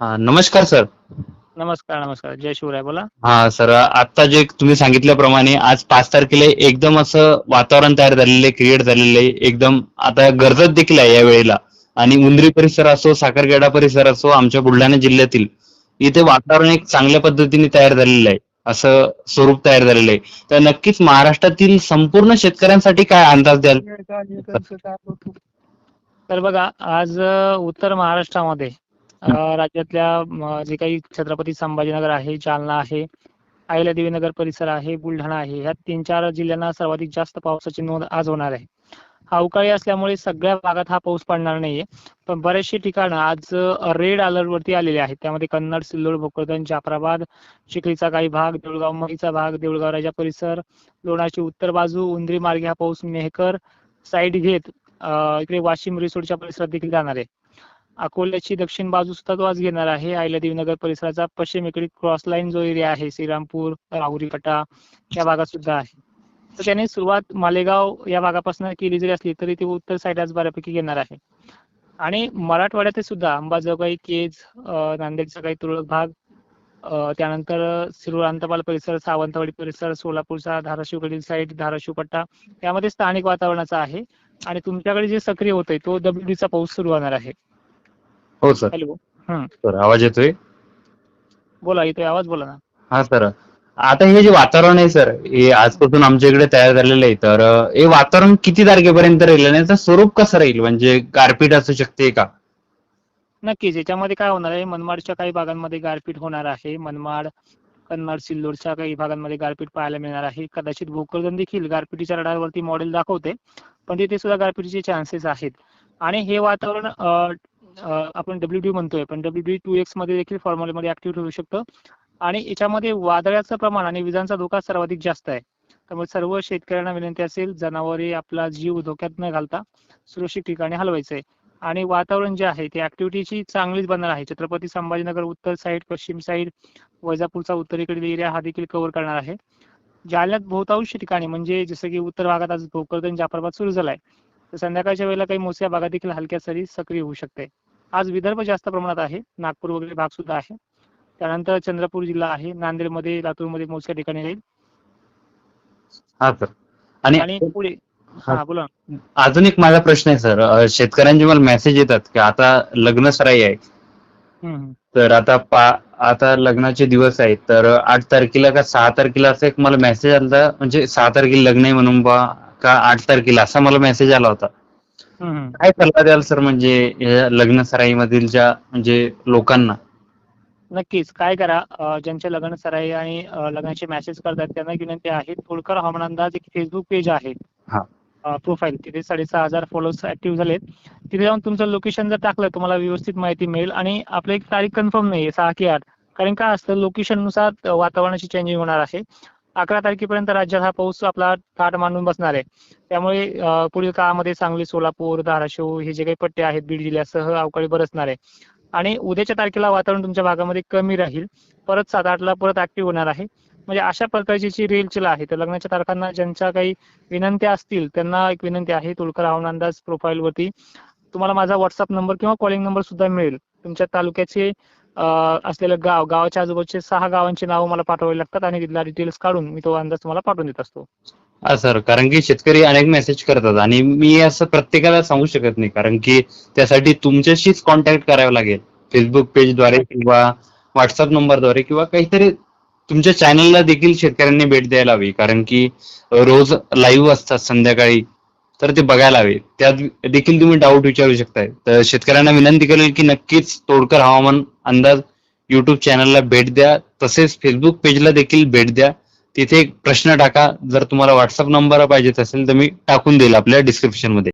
हा नमस्कार सर. नमस्कार नमस्कार. जय शिवराय बोला. हा सर आता जे तुम्ही सांगितल्याप्रमाणे आज पाच तारखेला एकदम असं वातावरण तयार झालेलं आहे क्रिएट झालेलं आहे. एकदम आता गरजत देखील आहे या वेळेला. आणि उंदरी परिसर असो साखरखेडा परिसर असो आमच्या बुलढाणा जिल्ह्यातील इथे वातावरण एक चांगल्या पद्धतीने तयार झालेलं आहे. असं स्वरूप तयार झालेलं आहे. तर नक्कीच महाराष्ट्रातील संपूर्ण शेतकऱ्यांसाठी काय अंदाज द्याल? तर बघा आज उत्तर महाराष्ट्रामध्ये राज्यातल्या जे काही छत्रपती संभाजीनगर आहे जालना आहे अहिल्यादेवी नगर परिसर आहे बुलढाणा आहे ह्या तीन चार जिल्ह्यांना सर्वाधिक जास्त पावसाची नोंद आज होणार आहे. अवकाळी असल्यामुळे सगळ्या भागात हा पाऊस पडणार नाहीये पण बरेचशे ठिकाणं आज रेड अलर्ट वरती आलेले आहेत. त्यामध्ये कन्नड सिल्लोड भोकरदन जाफराबाद चिखलीचा काही भाग देऊळगाव महीचा भाग देऊळगाव राजा परिसर लोणाची उत्तर बाजू उंदरी मार्गे हा पाऊस मेहकर साईड घेत इकडे वाशिम रिसोडच्या परिसरात देखील जाणार आहे. अकोल्याची दक्षिण बाजू सुद्धा तो आज घेणार आहे. अहिल्यादेवी नगर परिसराचा पश्चिमेकडील क्रॉस लाईन जो एरिया आहे श्रीरामपूर राहुरीपटा या भागात सुद्धा आहे. तर त्याने सुरुवात मालेगाव या भागापासून केली जरी असली तरी ते उत्तर साइड आज बऱ्यापैकी घेणार आहे. आणि मराठवाड्यात सुद्धा अंबाजोगाई केज नांदेडचा काही तुरळक भाग त्यानंतर शिरूर अंतपाल परिसर सावंतवाडी परिसर सोलापूरचा धाराशिवकडील साईड धाराशिव पट्टा यामध्ये स्थानिक वातावरणाचा आहे. आणि तुमच्याकडे जे सक्रिय होत आहे तो WD पाऊस सुरू होणार आहे. हो सर. हॅलो. सर आवाज येतोय? बोला इथे आवाज बोला ना. हा सर. आता हे जे वातावरण आहे सर हे आजपासून आमच्या इकडे तयार झालेलं आहे तर हे वातावरण किती तारखेपर्यंत राहील आणि याचं स्वरूप कसं राहील? म्हणजे गारपीट असू शकते का? नक्कीच. याच्यामध्ये काय होणार आहे मनमाडच्या काही भागांमध्ये गारपीट होणार आहे. मनमाड कन्नड सिल्लोडच्या काही भागांमध्ये गारपीट पाहायला मिळणार आहे. कदाचित भोकरदन देखील गारपिटीच्या रडारवरती मॉडेल दाखवते पण तिथे सुद्धा गारपिटीचे चान्सेस आहेत. आणि हे वातावरण आपण डब्ल्यू डी म्हणतोय. पण डब्ल्यू डी टू एक्समध्ये देखील फॉर्म्युलेमध्ये ऍक्टिव्ह होऊ शकतं. आणि याच्यामध्ये वादळाचं प्रमाण आणि विजांचा धोका सर्वाधिक जास्त आहे. त्यामुळे सर्व शेतकऱ्यांना विनंती असेल जनावरे आपला जीव धोक्यात न घालता सुरक्षित ठिकाणी हलवायचंय आणि वातावरण जे आहे ते ऍक्टिव्हिटीची चांगलीच बनणार आहे. छत्रपती संभाजीनगर उत्तर साईड पश्चिम साईड वैजापूरचा उत्तरेकडील एरिया हा देखील कव्हर करणार आहे. जालन्यात बहुतांश ठिकाणी म्हणजे जसं की उत्तर भागात आज भोकरदन जाफराबाद सुरू झालाय. तर संध्याकाळच्या वेळेला काही मोस्या भागात देखील हलक्या सरी सक्रिय होऊ शकते. आज विदर्भ जास्त प्रमाणात आहे. नागपूर वगैरे भाग सुद्धा आहे. त्यानंतर चंद्रपूर जिल्हा आहे. नांदेडमध्ये लातूरमध्ये मोजक्या ठिकाणी राहील. हा सर. आणि पुढे हा. बोला. अजून एक माझा प्रश्न आहे सर. शेतकऱ्यांचे मला मेसेज येतात की आता लग्न सराई आहे. तर आता पा आता लग्नाचे दिवस आहेत. तर आठ तारखेला का सहा तारखेला असं एक मला मेसेज आला म्हणजे सहा तारखेला लग्न आहे म्हणून बा का आठ तारखेला असा मला मेसेज आला होता. काय सल्ला द्याल सर म्हणजे लग्न सराईमधील ज्या म्हणजे लोकांना? नक्कीच. काय करा ज्यांचे लग्न सराई आणि लग्नाचे मेसेज करतात त्यांना विनंती आहे थोडकर हवामान अंदाज एक फेसबुक पेज आहे. हा. प्रोफाईल तिथे साडेसहा हजार फॉलोअर्स ऍक्टिव्ह झालेत. तिथे जाऊन तुमचं लोकेशन जर टाकलं तुम्हाला व्यवस्थित माहिती मिळेल आणि आपलं एक तारीख कन्फर्म नाहीये सहा की आठ. कारण काय असतं लोकेशननुसार वातावरणाची चेंजिंग होणार आहे. अकरा तारखेपर्यंत राज्यात हा पाऊस आपला ताट मांडून बसणार आहे. त्यामुळे पुढील काळामध्ये सांगली सोलापूर धाराशिव हे जे काही पट्टे आहेत बीड जिल्ह्यासह अवकाळी बरसणार आहे. आणि उद्याच्या तारखेला वातावरण तुमच्या भागामध्ये कमी राहील. परत सात आठला परत ऍक्टिव्ह होणार आहे. म्हणजे अशा प्रकारची जी रेलचेल आहे तर लग्नाच्या तारखांना ज्यांच्या काही विनंत्या असतील त्यांना एक विनंती आहे. तुळकर हवामान अंदाज प्रोफाईल वरती तुम्हाला माझा व्हॉट्सअप नंबर किंवा कॉलिंग नंबर सुद्धा मिळेल. तुमच्या तालुक्याचे असलेलं गाव गावाच्या आजूबाजूचे सहा गावांची नावं मला पाठवावी लागतात आणि तिथला डिटेल्स काढून मी तो अंदाज तुम्हाला पाठवून देत असतो. हा सर कारण की शेतकरी अनेक मेसेज करतात आणि मी असं प्रत्येकाला सांगू शकत नाही. कारण की त्यासाठी तुमच्याशीच कॉन्टॅक्ट करावं लागेल. फेसबुक पेजद्वारे किंवा व्हॉट्सअप नंबरद्वारे किंवा काहीतरी तुमच्या चॅनलला देखील शेतकऱ्यांनी भेट द्यायला हवी. कारण की रोज लाईव्ह असतात संध्याकाळी तर ते बघायला हवे. त्यात देखील तुम्ही डाऊट विचारू शकताय. तर शेतकऱ्यांना विनंती करेल की नक्कीच तोडकर हवामान अंदाज युट्यूब चॅनलला भेट द्या. तसेच फेसबुक पेजला देखील भेट द्या. तिथे एक प्रश्न टाका. जर तुम्हाला व्हॉट्सअप नंबर पाहिजे असेल तर मी टाकून देईल आपल्या डिस्क्रिप्शनमध्ये.